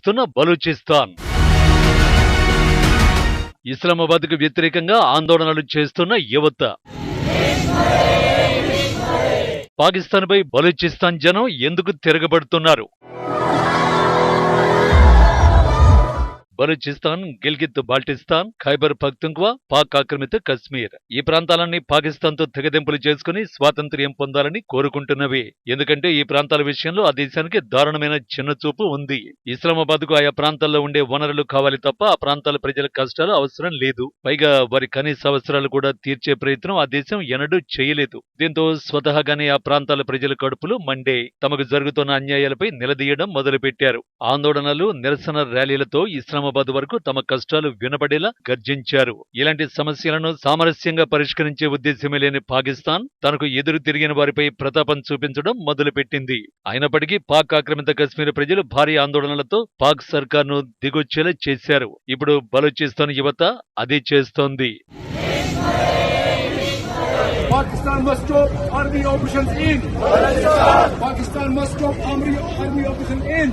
ఎత్తున బలూచిస్తాన్ ఇస్లామాబాద్కు వ్యతిరేకంగా ఆందోళనలు చేస్తున్న యువత. పాకిస్తాన్ పై బలూచిస్తాన్ జనం ఎందుకు తిరగబడుతున్నారు? బలూచిస్తాన్ గిల్గిత్ బాల్టిస్తాన్ ఖైబర్ పఖ్తుంక్వా పాక్ ఆక్రమిత కశ్మీర్. ఈ ప్రాంతాలన్నీ పాకిస్తాన్తో తెగదెంపులు చేసుకుని స్వాతంత్ర్యం పొందాలని కోరుకుంటున్నవి. ఎందుకంటే ఈ ప్రాంతాల విషయంలో ఆ దేశానికి దారుణమైన చిన్నచూపు ఉంది. ఇస్లామాబాద్కు ఆయా ప్రాంతాల్లో ఉండే వనరులు కావాలి తప్ప ఆ ప్రాంతాల ప్రజల కష్టాలు అవసరం లేదు. పైగా వారి కనీస అవసరాలు కూడా తీర్చే ప్రయత్నం ఆ దేశం ఎన్నడూ చేయలేదు. దీంతో స్వతహాగానే ఆ ప్రాంతాల ప్రజల కడుపులు మండే. తమకు జరుగుతున్న అన్యాయాలపై నిలదీయడం మొదలుపెట్టారు. ఆందోళనలు నిరసన ర్యాలీలతో ఇస్లామాబాద్ వరకు తమ కష్టాలు వినబడేలా గర్జించారు. ఇలాంటి సమస్యలను సామరస్యంగా పరిష్కరించే ఉద్దేశమే లేని పాకిస్తాన్ తనకు ఎదురు తిరిగిన వారిపై ప్రతాపం చూపించడం మొదలుపెట్టింది. అయినప్పటికీ పాక్ ఆక్రమిత కశ్మీర్ ప్రజలు భారీ ఆందోళనలతో పాక్ సర్కార్ను దిగొచ్చేలా చేశారు. ఇప్పుడు బలూచిస్తాన్ యువత అదే చేస్తోంది. Pakistan must stop army operations in. Pakistan must stop army, army operations in.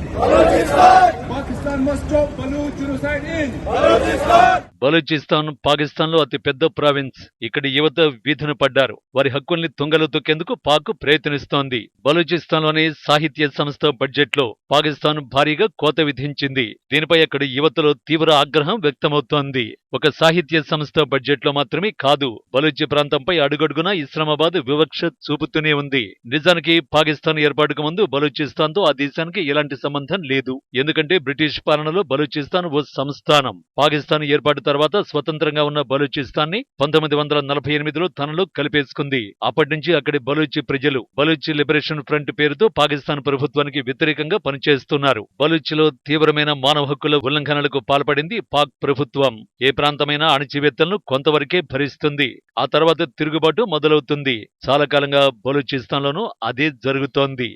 Pakistan must stop Baluch genocide in. Balochistan పాకిస్తాన్లో అతి పెద్ద ప్రావిన్స్. ఇక్కడి యువత వీధిన పడ్డారు. వారి హక్కుల్ని తుంగలు తొక్కేందుకు పాక్ ప్రయత్నిస్తోంది. బలూచిస్తాన్లోని సాహిత్య సంస్థ బడ్జెట్లో పాకిస్తాన్ భారీగా కోత విధించింది. దీనిపై అక్కడి యువతలో తీవ్ర ఆగ్రహం వ్యక్తమవుతోంది. ఒక సాహిత్య సంస్థ బడ్జెట్లో మాత్రమే కాదు బలూచి ప్రాంతంపై అడుగడుగునా ఇస్లామాబాద్ వివక్ష చూపుతూనే ఉంది. నిజానికి పాకిస్తాన్ ఏర్పాటుకు ముందు బలూచిస్తాన్తో ఆ దేశానికి ఎలాంటి సంబంధం లేదు. ఎందుకంటే బ్రిటిష్ పాలనలో బలూచిస్తాన్ ఓ సంస్థానం. పాకిస్తాన్ ఏర్పాటు తర్వాత స్వతంత్రంగా ఉన్న బలూచిస్తాన్ని పంతొమ్మిది వందల నలభై ఎనిమిదిలో తనలో కలిపేసుకుంది. అప్పటి నుంచి అక్కడి బలూచి ప్రజలు బలూచి లిబరేషన్ ఫ్రంట్ పేరుతో పాకిస్తాన్ ప్రభుత్వానికి వ్యతిరేకంగా పనిచేస్తున్నారు. బలూచిలో తీవ్రమైన మానవ హక్కుల ఉల్లంఘనలకు పాల్పడింది పాక్ ప్రభుత్వం. ఏ ప్రాంతమైన అణచివేత్తలను కొంతవరకే భరిస్తుంది. ఆ తర్వాత తిరుగుబాటు మొదలవుతుంది. చాలా కాలంగా బలూచిస్తాన్లోనూ అదే జరుగుతోంది.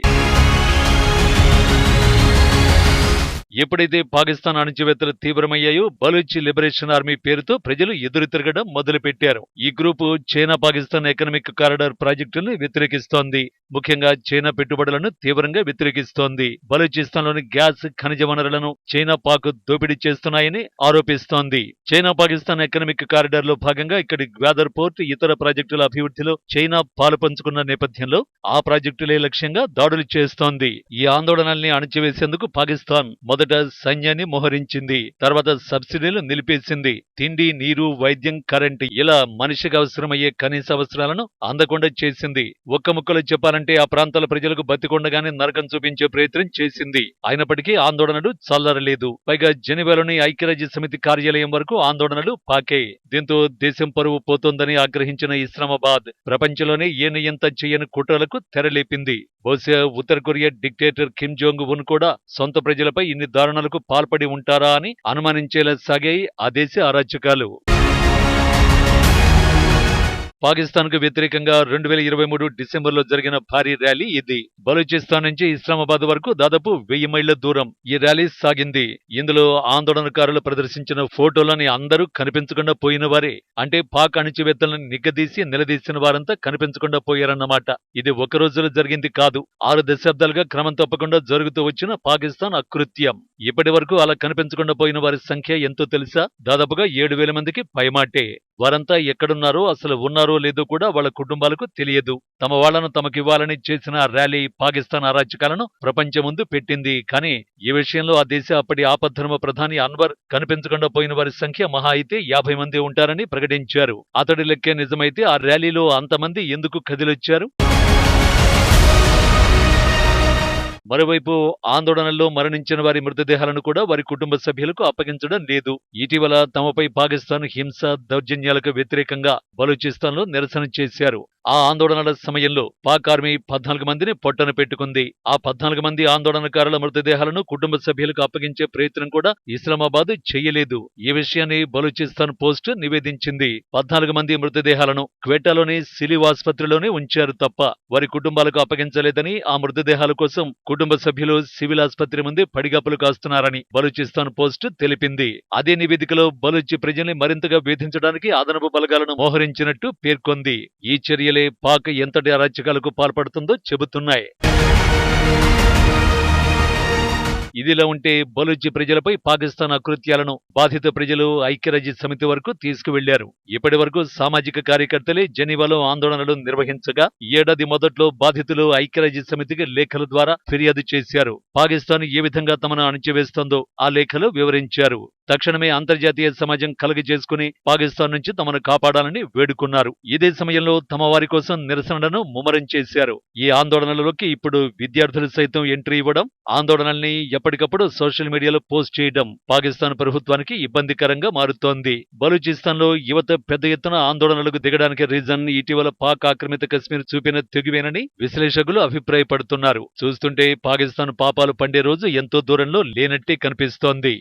ఎప్పుడైతే పాకిస్తాన్ అణచివేతలు తీవ్రమయ్యాయో బలూచి లిబరేషన్ ఆర్మీ పేరుతో ప్రజలు ఎదురు తిరగడం మొదలుపెట్టారు. ఈ group China Pakistan economic corridor ప్రాజెక్టులను వ్యతిరేకిస్తోంది. ముఖ్యంగా చైనా పెట్టుబడులను తీవ్రంగా వ్యతిరేకిస్తోంది. బలూచిస్తాన్లోని గ్యాస్ ఖనిజ వనరులను చైనా పాక్ దోపిడీ చేస్తున్నాయని ఆరోపిస్తోంది. చైనా పాకిస్తాన్ ఎకనామిక్ కారిడార్లో భాగంగా ఇక్కడి గ్వాదర్ పోర్ట్ ఇతర ప్రాజెక్టుల అభివృద్ధిలో చైనా పాలుపంచుకున్న నేపథ్యంలో ఆ ప్రాజెక్టులే లక్ష్యంగా దాడులు చేస్తోంది. ఈ ఆందోళనల్ని అణచివేసేందుకు పాకిస్తాన్ మొదట సైన్యాన్ని మోహరించింది. తర్వాత సబ్సిడీలు నిలిపేసింది. తిండి నీరు వైద్యం కరెంటు ఇలా మనిషికి అవసరమయ్యే కనీస అవసరాలను అందకుండా చేసింది. ఒక్క ముక్కలు చెప్పాలంటే ఆ ప్రాంతాల ప్రజలకు బతికొండగానే నరకం చూపించే ప్రయత్నం చేసింది. అయినప్పటికీ ఆందోళనలు చల్లరలేదు. పైగా జెనీవాలోని ఐక్యరాజ్య సమితి కార్యాలయం వరకు ఆందోళనలు పాకే. దీంతో దేశం పరువు పోతోందని ఆగ్రహించిన ఇస్లామాబాద్ ప్రపంచంలోనే ఏ నియంత చేయని కుట్రలకు తెరలేపింది. బహుశా ఉత్తర Korea dictator Kim Jong Un కూడా సొంత ప్రజలపై ఇన్ని దారుణాలకు పాల్పడి ఉంటారా అని అనుమానించేలా సాగాయి ఆ దేశ అరాచకాలు పాకిస్తాన్కు వ్యతిరేకంగా రెండు వేల ఇరవై మూడు డిసెంబర్లో జరిగిన భారీ ర్యాలీ ఇది. బలూచిస్తాన్ నుంచి ఇస్లామాబాద్ వరకు దాదాపు వెయ్యి మైళ్ళ దూరం ఈ ర్యాలీ సాగింది. ఇందులో ఆందోళనకారులు ప్రదర్శించిన ఫోటోలని అందరూ కనిపించకుండా పోయిన వారే అంటే పాక్ అణిచివేత్తలను నిగ్గదీసి నిలదీసిన వారంతా కనిపించకుండా పోయారన్నమాట. ఇది ఒక రోజులో జరిగింది కాదు. ఆరు దశాబ్దాలుగా క్రమం తప్పకుండా జరుగుతూ వచ్చిన పాకిస్తాన్ అకృత్యం. ఇప్పటి వరకు అలా కనిపించకుండా పోయిన వారి సంఖ్య ఎంతో తెలుసా? దాదాపుగా ఏడు వేల మందికి పైమాటే. వారంతా ఎక్కడున్నారో అసలు ఉన్నారు లేదో కూడా వాళ్ళ కుటుంబాలకు తెలియదు. తమ వాళ్ళను తమకివ్వాలని చేసిన ఆ ర్యాలీ పాకిస్తాన్ అరాచకాలను ప్రపంచం ముందు పెట్టింది. కానీ ఈ విషయంలో ఆ దేశ అప్పటి ఆపద్ధర్మ ప్రధాని అన్వర్ కనిపించకుండా పోయిన వారి సంఖ్య మహా అయితే యాభై మంది ఉంటారని ప్రకటించారు. అతడి లెక్కే నిజమైతే ఆ ర్యాలీలో అంతమంది ఎందుకు కదిలొచ్చారు? మరోవైపు ఆందోళనల్లో మరణించిన వారి మృతదేహాలను కూడా వారి కుటుంబ సభ్యులకు అప్పగించడం లేదు. ఇటీవల తమపై పాకిస్తాన్ హింస దౌర్జన్యాలకు వ్యతిరేకంగా బలూచిస్తాన్లో నిరసన చేశారు. ఆ ఆందోళనల సమయంలో పాక్ ఆర్మీ పద్నాలుగు మందిని పొట్టన పెట్టుకుంది. ఆ పద్నాలుగు మంది ఆందోళనకారుల మృతదేహాలను కుటుంబ సభ్యులకు అప్పగించే ప్రయత్నం కూడా ఇస్లామాబాద్ చేయలేదు. ఈ విషయాన్ని బలూచిస్తాన్ పోస్ట్ నివేదించింది. పద్నాలుగు మంది మృతదేహాలను క్వెటాలోని సిలివ్ ఆసుపత్రిలోనే ఉంచారు తప్ప వారి కుటుంబాలకు అప్పగించలేదని ఆ మృతదేహాల కోసం కుటుంబ సభ్యులు సివిల్ ఆసుపత్రి ముందే పడిగాపులు కాస్తున్నారని బలూచిస్తాన్ పోస్ట్ తెలిపింది. అదే నివేదికలో బలూచి ప్రజల్ని మరింతగా వేధించడానికి అదనపు బలగాలను మోహరించినట్టు పేర్కొంది. ఈ చర్య చర్యలే పాక్ ఎంతటి అరాచకాలకు పాల్పడుతుందో చెబుతున్నాయి. ఇదిలా ఉంటే బలూచి ప్రజలపై పాకిస్తాన్ అకృత్యాలను బాధిత ప్రజలు ఐక్యరాజ్య సమితి వరకు తీసుకువెళ్ళారు. ఇప్పటి వరకు సామాజిక కార్యకర్తలే జెనీవాలో ఆందోళనలు నిర్వహించగా ఏడాది మొదట్లో బాధితులు ఐక్యరాజ్య సమితికి లేఖల ద్వారా ఫిర్యాదు చేశారు. పాకిస్తాన్ ఏ విధంగా తమను అణిచివేస్తోందో ఆ లేఖలో వివరించారు. తక్షణమే అంతర్జాతీయ సమాజం కలుగ చేసుకుని పాకిస్తాన్ నుంచి తమను కాపాడాలని వేడుకున్నారు. ఇదే సమయంలో తమ వారి కోసం నిరసనలను ముమ్మరం చేశారు. ఈ ఆందోళనలలోకి ఇప్పుడు విద్యార్థులు సైతం ఎంట్రీ ఇవ్వడం ఆందోళనల్ని ఎప్పటికప్పుడు సోషల్ మీడియాలో పోస్ట్ చేయడం పాకిస్తాన్ ప్రభుత్వానికి ఇబ్బందికరంగా మారుతోంది. బలూచిస్తాన్లో యువత పెద్ద ఎత్తున ఆందోళనలకు దిగడానికి రీజన్ ఇటీవల పాక్ ఆక్రమిత కశ్మీర్ చూపిన తెగువేనని విశ్లేషకులు అభిప్రాయపడుతున్నారు. చూస్తుంటే పాకిస్తాన్ పాపాలు పండే రోజు ఎంతో దూరంలో లేనట్టే కనిపిస్తోంది.